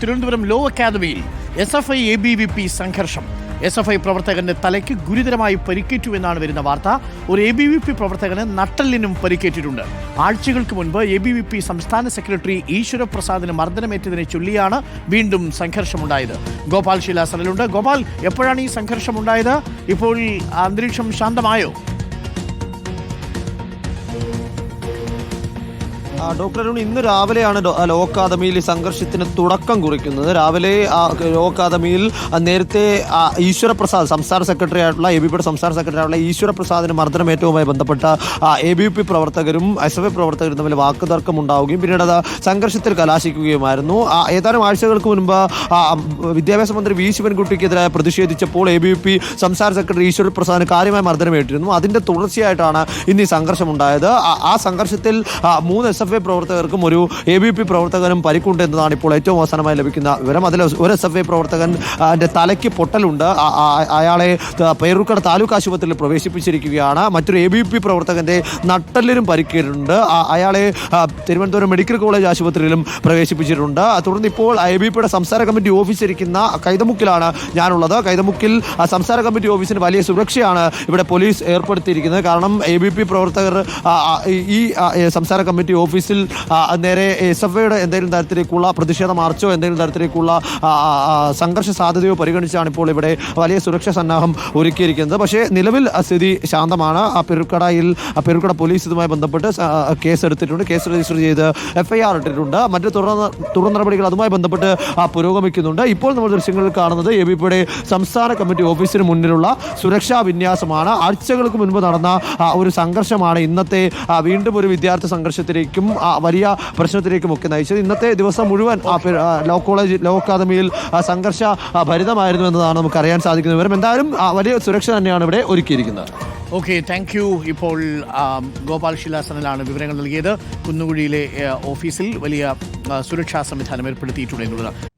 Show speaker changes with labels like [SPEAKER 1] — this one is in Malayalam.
[SPEAKER 1] തിരുവനന്തപുരം ലോ അക്കാദമിയിൽ S F I A B V P സംഘർഷം. എസ് എഫ് ഐ പ്രവർത്തകന്റെ തലയ്ക്ക് ഗുരുതരമായി പരിക്കേറ്റു എന്നാണ് വരുന്ന വാർത്ത. ഒരു എ ബി വി പി പ്രവർത്തകന് നട്ടലിനും പരിക്കേറ്റിട്ടുണ്ട്. ആഴ്ചകൾക്ക് മുൻപ് എ ബി വി പി സംസ്ഥാന സെക്രട്ടറി ഈശ്വരപ്രസാദിന് മർദ്ദനമേറ്റതിനെ ചൊല്ലിയാണ് വീണ്ടും സംഘർഷമുണ്ടായത്. ഗോപാൽ ശിലാസനിലുണ്ട് ഗോപാൽ എപ്പോഴാണ് ഈ സംഘർഷമുണ്ടായത്? ഇപ്പോൾ അന്തരീക്ഷം ശാന്തമായോ?
[SPEAKER 2] ഡോക്ടർ അരുൺ ഇന്ന് രാവിലെയാണ് ലോക് അക്കാദമിയിൽ ഈ സംഘർഷത്തിന് തുടക്കം കുറിക്കുന്നത്. രാവിലെ ആ, ലോ അക്കാദമിയിൽ നേരത്തെ ഈശ്വരപ്രസാദ് സംസ്ഥാന സെക്രട്ടറി ആയിട്ടുള്ള എ ബി പിയുടെ സംസ്ഥാന സെക്രട്ടറി ആയിട്ടുള്ള ഈശ്വരപ്രസാദിന് മർദ്ദനമേറ്റവുമായി ബന്ധപ്പെട്ട എ ബി പി പ്രവർത്തകരും എസ് എഫ് ഐ പ്രവർത്തകരും തമ്മിൽ വാക്കുതർക്കം ഉണ്ടാവുകയും പിന്നീട് അത് സംഘർഷത്തിൽ കലാശിക്കുകയുമായിരുന്നു. ഏതാനും ആഴ്ചകൾക്ക് മുൻപ് വിദ്യാഭ്യാസ മന്ത്രി വി ശിവൻകുട്ടിക്കെതിരെ പ്രതിഷേധിച്ചപ്പോൾ എ ബി പി സംസ്ഥാന സെക്രട്ടറി ഈശ്വരപ്രസാദിന് കാര്യമായി മർദ്ദനമേറ്റിരുന്നു. അതിന്റെ തുടർച്ചയായിട്ടാണ് ഇന്ന് ഈ സംഘർഷമുണ്ടായത്. ആ സംഘർഷത്തിൽ മൂന്ന് എസ് എഫ് ഐ പ്രവർത്തകർക്കും ഒരു എ ബി പി പ്രവർത്തകനും പരിക്കുണ്ട് എന്നതാണ് ഇപ്പോൾ ഏറ്റവും അവസാനമായി ലഭിക്കുന്ന വിവരം. അതിൽ ഒരു എസ് എഫ് ഐ പ്രവർത്തകൻ അതിന്റെ തലയ്ക്ക് പൊട്ടലുണ്ട്. അയാളെ പേരൂർക്കട താലൂക്ക് ആശുപത്രിയിൽ പ്രവേശിപ്പിച്ചിരിക്കുകയാണ്. മറ്റൊരു എ ബി പി പ്രവർത്തകന്റെ നട്ടലിനും പരിക്കേറ്റിട്ടുണ്ട്. അയാളെ തിരുവനന്തപുരം മെഡിക്കൽ കോളേജ് ആശുപത്രിയിലും പ്രവേശിപ്പിച്ചിട്ടുണ്ട്. തുടർന്ന് ഇപ്പോൾ ഐ ബി പിയുടെ സംസ്ഥാന കമ്മിറ്റി ഓഫീസ് ഇരിക്കുന്ന കൈതമുക്കിലാണ് ഞാനുള്ളത്. കൈതമുക്കിൽ സംസാര കമ്മിറ്റി ഓഫീസിന് വലിയ സുരക്ഷയാണ് ഇവിടെ പോലീസ് ഏർപ്പെടുത്തിയിരിക്കുന്നത്. കാരണം എ ബി പി പ്രവർത്തകർ ഈ- സംസാര കമ്മിറ്റി ഓഫീസ് ഓഫീസിൽ നേരെ എസ് എഫ് ഐയുടെ എന്തെങ്കിലും തരത്തിലേക്കുള്ള പ്രതിഷേധ മാർച്ചോ എന്തെങ്കിലും തരത്തിലേക്കുള്ള സംഘർഷ സാധ്യതയോ പരിഗണിച്ചാണ് ഇപ്പോൾ ഇവിടെ വലിയ സുരക്ഷാ സന്നാഹം ഒരുക്കിയിരിക്കുന്നത്. പക്ഷേ നിലവിൽ സ്ഥിതി ശാന്തമാണ്. ആ പെരുക്കടയിൽ പെരുക്കട പോലീസ് ഇതുമായി ബന്ധപ്പെട്ട് കേസ് എടുത്തിട്ടുണ്ട് കേസ് രജിസ്റ്റർ ചെയ്ത് എഫ് ഐ ആർ ഇട്ടിട്ടുണ്ട്. മറ്റ് തുടർ തുടർ നടപടികൾ അതുമായി ബന്ധപ്പെട്ട് പുരോഗമിക്കുന്നുണ്ട്. ഇപ്പോൾ നമ്മൾ ദൃശ്യങ്ങളിൽ കാണുന്നത് എ ബി പിയുടെ സംസ്ഥാന കമ്മിറ്റി ഓഫീസിന് മുന്നിലുള്ള സുരക്ഷാ വിന്യാസമാണ്. ആഴ്ചകൾക്ക് മുൻപ് നടന്ന ഒരു സംഘർഷമാണ്. ഇന്നത്തെ വീണ്ടും ഒരു വിദ്യാർത്ഥി സംഘർഷത്തിലേക്കും വലിയ പ്രശ്നത്തിലേക്ക് മുക്കി നയിച്ചത്. ഇന്നത്തെ ദിവസം മുഴുവൻ ലോ കോളേജ് ലോ അക്കാദമിയിൽ സംഘർഷ ഭരിതമായിരുന്നു എന്നതാണ് നമുക്ക് അറിയാൻ സാധിക്കുന്ന വിവരം എന്തായാലും വലിയ സുരക്ഷ തന്നെയാണ് ഇവിടെ ഒരുക്കിയിരിക്കുന്നത്.
[SPEAKER 1] ഓക്കെ താങ്ക് യു ഇപ്പോൾ ഗോപാൽ ശിലാസനിലാണ് വിവരങ്ങൾ നൽകിയത്. കുന്നുകുഴിയിലെ ഓഫീസിൽ വലിയ സുരക്ഷാ സംവിധാനം ഏർപ്പെടുത്തിയിട്ടുണ്ട് എന്നുള്ളത്